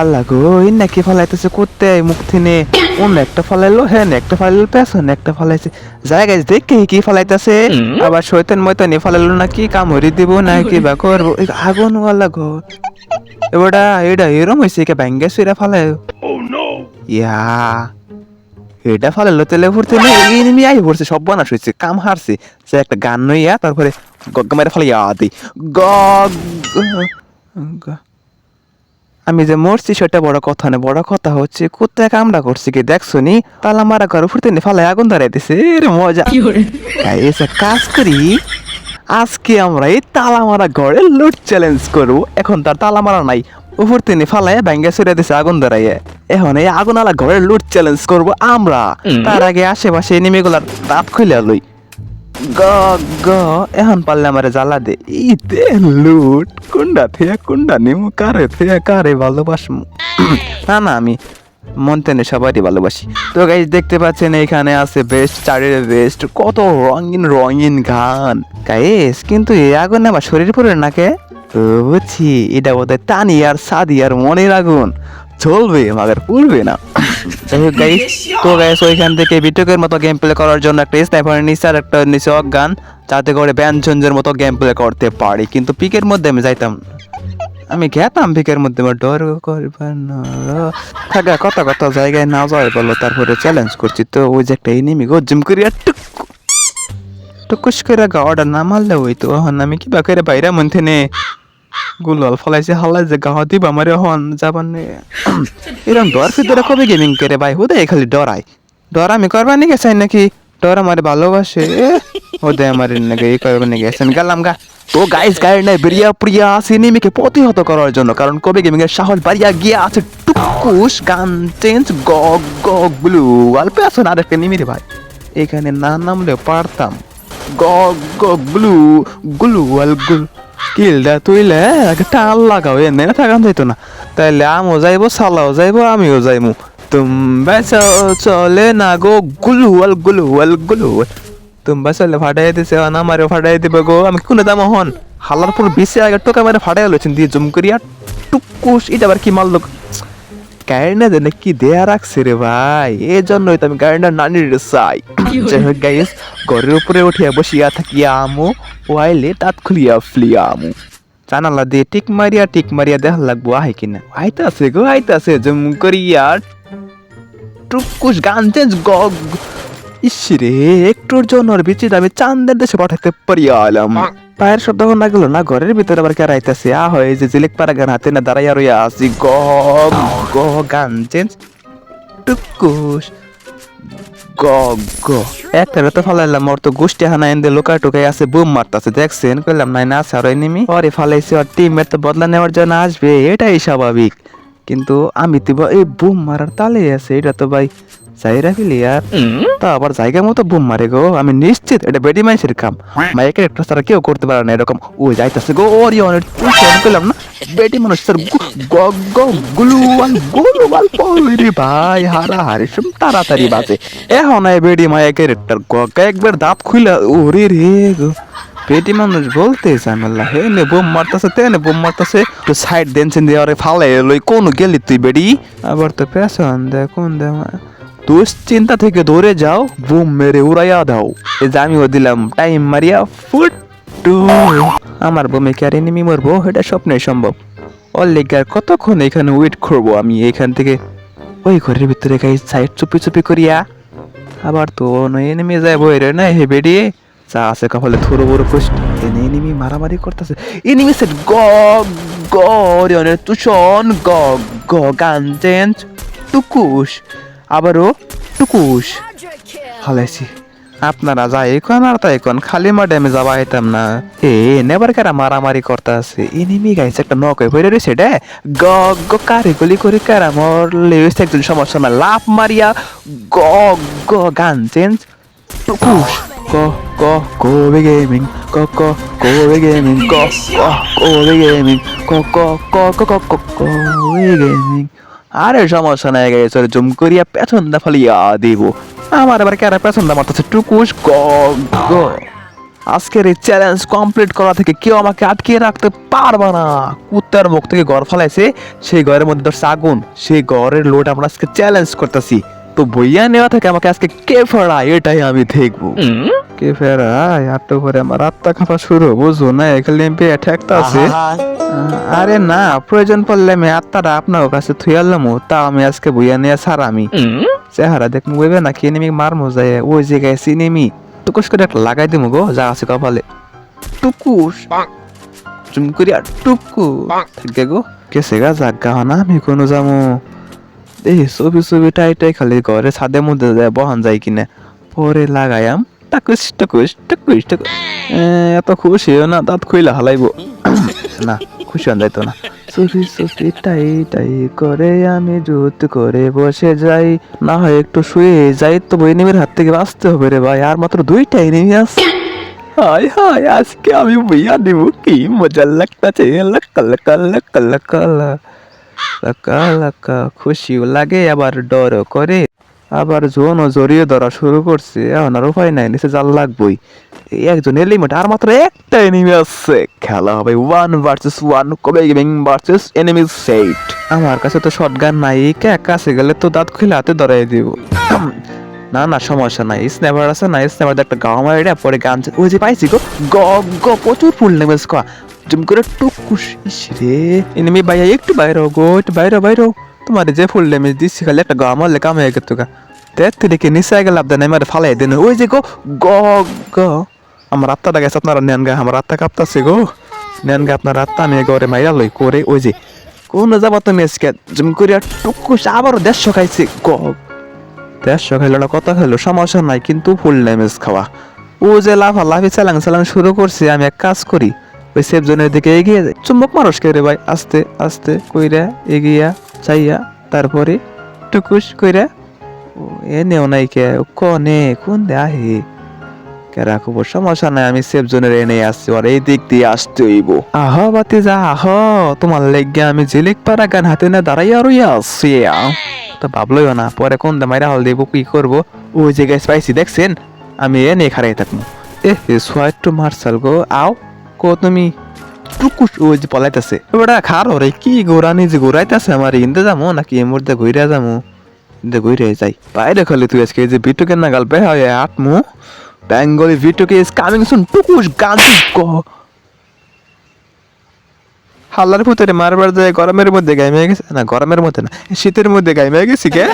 আল্লাহ গো এই নাকি ফালাইতেছে করতে মুখ থেকে অন্য একটা ফালাইলো হ্যাঁ একটা ফালাইলো পেছনে একটা ফালাইছে। জায়গায় দেখে কি ফালাইতেছে। আবার শৈতান ময়তানি ফালাইলো কাম কামড়ি দিব নাকি বা করব? আগুন আল্লাহ গো। এবারটা এটা এরম হয়েছে কে ব্যাঙ্গে সুইরা ফালাই ইয়া এটা ফালাইলো তেলে ফুরতে এনিমি আই পড়ছে সব বানাস হয়েছে কাম হারছে। সে একটা গান নইয়া তারপরে গগ্গা মেরে ফালাইয়া দি। গগ গ- আমি যে মরছি সেটা বড় কথা না বড় কথা হচ্ছে কোথায় কামড়া করছি কি? দেখছ নি? তালা মারা ঘর ফুটতে নি ফালাই আগুন ধরাইতেছে রে মজা। এসে কাজ করি আজকে আমরা এই তালা মারা ঘরে লুট চ্যালেঞ্জ করব। এখন তার তালা মারা নাই। উপর তিনি ফালাই ব্যাঙ্গে সরে দিছে আগুন ধরাইয়ে এখন এই আগুন আলা ঘরে লুট চ্যালেঞ্জ করব আমরা। তার আগে আশেপাশে নেমেগুলার দাঁত খুলে লই। গ গ, এখন পারলে আমারে জ্বালা দে। ই লুট কুন্ডা থিয়া কুন্ডা নিমু, কারে থিয়া কারে ভালোবাসমু। না না, আমি মন তেনে সবারই ভালোবাসি। তো গাইজ দেখতে পাচ্ছেন এখানে আছে বেস্ট চারের বেস্ট কত রঙিন রঙিন গান। গাইস কিন্তু এ আগুন আমার শরীর পরে নাকে। বুঝছি এটা বোধহয় টানি আর সাদি আর মনের আগুন। চলবে, মাগার পুড়বে না। যাই হোক গাইস তো গাইস ওইখান থেকে বিটকের মতো গেম প্লে করার জন্য একটা স্নাইপার নিচে আর একটা নিচে গান যাতে করে ব্যঞ্জনজের মতো গেম প্লে করতে পারি। কিন্তু পিকের মধ্যে আমি যাইতাম আমি গেতাম পিকের মধ্যে, আমার ডর করবার না। থাকা কত কত জায়গায় না যায় বলো, তারপরে চ্যালেঞ্জ করছি। তো ওই যে একটা এনিমি গো, জিম করিয়া টুক, টুকুস করে গাওয়াটা না মারলে ওই তো হন আমি কিবা করে বাইরে মনতে নে। গুলাল ফলাইছে হালাই যে গাওয়া দিব আমার হন যাবার নে এরকম ডর ভিতরে কবে গেমিং করে ভাই হুদে খালি ডরাই ডর আমি করবার নিয়ে গেছেন নাকি? ডর আমার ভালোবাসে ওদে আমার নাকি, এই করবার নিয়ে গেছেন গেলাম গা। তো গাইস গাইড নাই বেরিয়া প্রিয়া সিনেমিকে প্রতিহত করার জন্য। কারণ কবে গেমিং এর সাহস বাড়িয়া গিয়া আছে। টুকুস গান চেঞ্জ গগ গগ, ব্লু। অল্প আসুন আর একটা নিমিরে ভাই। এখানে না নামলে পারতাম গগ গগ, ব্লু। গ্লু, আল গ্লু। কিলটা তুইলে একটা টান লাগাও এনে থাকান যাইতো না। তাইলে আমও যাইবো, সালাও যাইবো, আমিও যাইমু। তুমবা চলে না গো গুলু আল গুলু আল গুলু তুমবা চলে ফাটাই দিছে না মারে ফাটাই দিবে গো, আমি কোনো দাম হন? হালার পর বিশে আগে টোকা মারে ফাটাই লইছেন, দিয়ে জুম করিয়া টুকুস এটা আবার কি মারলো গাড়িটা জানে কি দেয়া রাখছে রে ভাই? এই জন্যই তো আমি গাড়িটা নানির চাই। যাই হোক গাইস ঘরের উপরে উঠিয়া বসিয়া থাকিয়া আমু ওয়াইলে তাত খুলিয়া ফ্লিয়া আমু। জানালা দিয়ে টিক মারিয়া টিক মারিয়া দেখা লাগবো আহে কিনা আইতা আছে গো আইতা আছে জুম করিয়া। টুকুস গান চেঞ্জ গগ। ইসরে একটুর জন্য বিচিত আমি চান্দের দেশে পাঠাতে পারিয়া এলাম। পায়ের শব্দ না গেল না, ঘরের ভিতরে আবার কেরা আইতাছে? আ হয় যে জিলেক পারা গান হাতে না দাঁড়াইয়া রইয়া আসি গ গ, গান চেঞ্জ টুকুস গ গ। একটা তো ফালাইলাম, ওর তো গোষ্ঠী হানা এন্দে লোকা টুকাই আছে, বুম মারতাছে, দেখছেন? কইলাম, নাই, না আর নিমি। পরে ফালাইছে, ওর টিমের তো বদলা নেওয়ার জন্য আসবে, এটাই স্বাভাবিক। কিন্তু আমি তো এই বুম মারার তালে আছে, এটা তো ভাই চাইরা ফেলি আর তা আবার জায়গা মতো বুম মারে গো আমি নিশ্চিত এটা বেডি মাইসের কাম মাইকের একটা তারা কেউ করতে পারে না এরকম। ও যাইতাছে গো ওরি অনেক ফোন করলাম না বেডি মানুষ গ গুলুয়াল গুলুয়াল পলি ভাই হারা হারি সব তাড়াতাড়ি বাজে। এখন এই বেডি মাইকের একটা গগা একবার দাঁত খুইলা ওরে রে গো। পেটি মানুষ বলতে ঝামেলা হে নে বোম মারতাছে তে নে বোম মারতাছে তো সাইড দেনছেন দিয়ে আরে ফালে লই কোন গেলি তুই বেডি? আবার তো পেছন দে কোন দে দুশ্চিন্তা থেকে দৌড়ে যাও বুম মেরে উড়াইয়া দাও। এই যে আমিও দিলাম, টাইম মারিয়া ফুট টু। আমার বোমে কে আর এনিমি মরবো? এটা স্বপ্নে সম্ভব। অল্লিগার কতক্ষণ এখানে ওয়েট করব আমি? এখান থেকে ওই ঘরের ভিতরে গাই সাইড চুপি চুপি করিয়া আবার তো এনিমি যায় বই রে না হে বেরিয়ে যা আছে কপালে থুরো বড় কষ্ট এনিমি মারামারি করতেছে। এনিমি সেট গ গ, রে তুষন গ গ, গান চেঞ্জ। টুকুস। আবারও টুকুস হালাইছি আপনারা যাই এখন আর তাই এখন খালি মাঠে আমি যাবা আইতাম না এ নেবার কারা মারামারি করতে আছে এনিমি গাইছে একটা নক হয়ে রয়েছে রে গ গ কারে গলি করে কারা মরলে হয়েছে একজন সমস্যা না লাভ মারিয়া গ গ গান চেঞ্জ টুকুস ক ক কোবে গেমিং ক ক কোবে গেমিং ক ক কোবে গেমিং ক ক ক ক ক কোবে গেমিং আরে সমস্যা নাই গেছে জুম করিয়া পেছন দা ফালিয়া দিব। আমার আবার কারা পেছন দা মারতেছে? টুকুস গ আজকের এই চ্যালেঞ্জ কমপ্লিট করা থেকে কেউ আমাকে আটকিয়ে রাখতে পারবে না। কুত্তার মুখ থেকে ঘর ফেলাইছে, সেই ঘরের মধ্যে ধরছে আগুন, সেই ঘরের লোড আমরা আজকে চ্যালেঞ্জ করতেছি। তো বইয়া নেওয়া থেকে আমাকে আজকে কে ফেরায়? এটাই আমি দেখব। কে ফেরায়? আটটো করে আমার আত্মা খাপা শুরু বুঝো না? এখানে এমপি ঠেকতে আছে। আরে না প্রয়োজন পড়লে আমি আত্মাটা আপনার কাছে থুয়ালাম তা আমি আজকে বইয়া নিয়ে ছাড় আমি। চেহারা দেখ মুইবে না কি নেমি মারমু যায় ওই জায়গায় সিনেমি টুকুস করে একটা লাগাই দিমু গো যা আছে কপালে। টুকুস। চুম করিয়া টুকু গো কেসে গা জাগা হনা আমি কোনো যামু। এই ছবি টাই টাই খালি ঘরে ছাদের মধ্যে যায় বহান যায় কিনা। পরে লাগায়াম, টাকুস টাকুস টাকুস টাকুস এত খুশি হইও না, দাঁত খুইলা হালাইব। না, খুশি হন যাইতো না। সুফি সুফি টাই টাই করে, আমি জুত করে বসে যাই। না হয় একটু শুয়ে যাই তো বই নেমের হাত থেকে বাঁচতে হবে রে ভাই, আর মাত্র দুইটাই নেমে আছে। হাই হাই আজকে আমি বইয়া দিব, কি মজা লাগতাছে লাক্কা লাক্কা লাক্কা লাক্কা। লাক্কা লাক্কা খুশিও লাগে, আবার ডরও করে। আবার জোনও জড়িয়ে ধরা শুরু করছে। এখন আর উপায় নাই, নিচে জাল লাগবই। একজন এলিমেন্ট আর মাত্র একটা এনিমি আছে। খেলা হবে ওয়ান ভার্সেস ওয়ান কবে গেমিং ভার্সেস এনিমি সেট আমার কাছে তো শটগান নাই কে কাছে গেলে তো দাঁত খুলে হাতে ধরাই দিব। না না, সমস্যা নাই। স্ন্যাপার আছে না স্ন্যাপার একটা গাও মারি রে পরে গান ওই যে পাইছি গো। গ গ, প্রচুর ফুল নেমেস কা জুম করে টুকুস রে। এনিমি ভাইয়া একটু বাইরে গো, একটু বাইরে বাইরে। তোমার যে ফুল ড্যামেজ দিচ্ছি, খালি একটা গা মারলে কাম হয়ে গেত গা। তুই দেখে নিচে গেল আপনার নেমারে ফালাই দেন। ওই যে গো, গ গ। আমার আত্মাটা গেছে আপনারা, নেন গা, আমার আত্মা কাঁপতাছে গো। নেন গা, আপনার আত্মা, আমি ঘরে মাইরা লই, করে ওই যে, কোন যাবা তুমি আজকে। জুম করিয়া টুকুস আবারও দেড়শো খাইছে, গ। দেড়শো খাইলো না, কত খাইলো সমস্যা নাই, কিন্তু ফুল ড্যামেজ খাওয়া। ও যে লাফা, লাফি চালাং চালাং শুরু করছে, আমি এক কাজ করি ওই সেফ জোনের দিকে এগিয়ে যাই চুম্বক মানুষ রে ভাই? আস্তে আস্তে কইরা এগিয়া, চাইয়া, তারপরে টুকুস কইরা, ও এনেও নাই কে? কনে, কোন দে আহে কে রাখব সমস্যা নাই, আমি সেফ জোনের এনে আসছি আর এই দিক দিয়ে আসতে হইব। আহ বাতি যা আহ, তোমার লেগে আমি জিলিক পারা গান হাতে না দাঁড়াইয়া রইয়া আছি তো ভাবলইও না, পরে কোন দে মাইরা হল দেবো, কি করব? ওই জায়গায় স্পাইসি দেখছেন? আমি এনে খারাই থাকব। এ সোয়াইট টু মার্শাল গো, আও। কো তুমি টুকুস ওই যে পলাইতেছে। ওটা খারো রে, কি গোরানি যে গোরাইতেছে আমার ইন্দে যামো, নাকি এর মধ্যে ঘুরে যামো? ইন্দে ঘুরে যাই। বাইরে খালি তুই আজকে যে বিটুকে না গাল বেহা হয়ে আটমু। বেঙ্গলি বিটুকে ইজ কামিং সুন টুকুস গান ক। হাল্লার ভিতরে মারবার যায় গরমের মধ্যে গাইমে গেছে, না গরমের মধ্যে না, শীতের মধ্যে গাই গাইমে গেছি কে?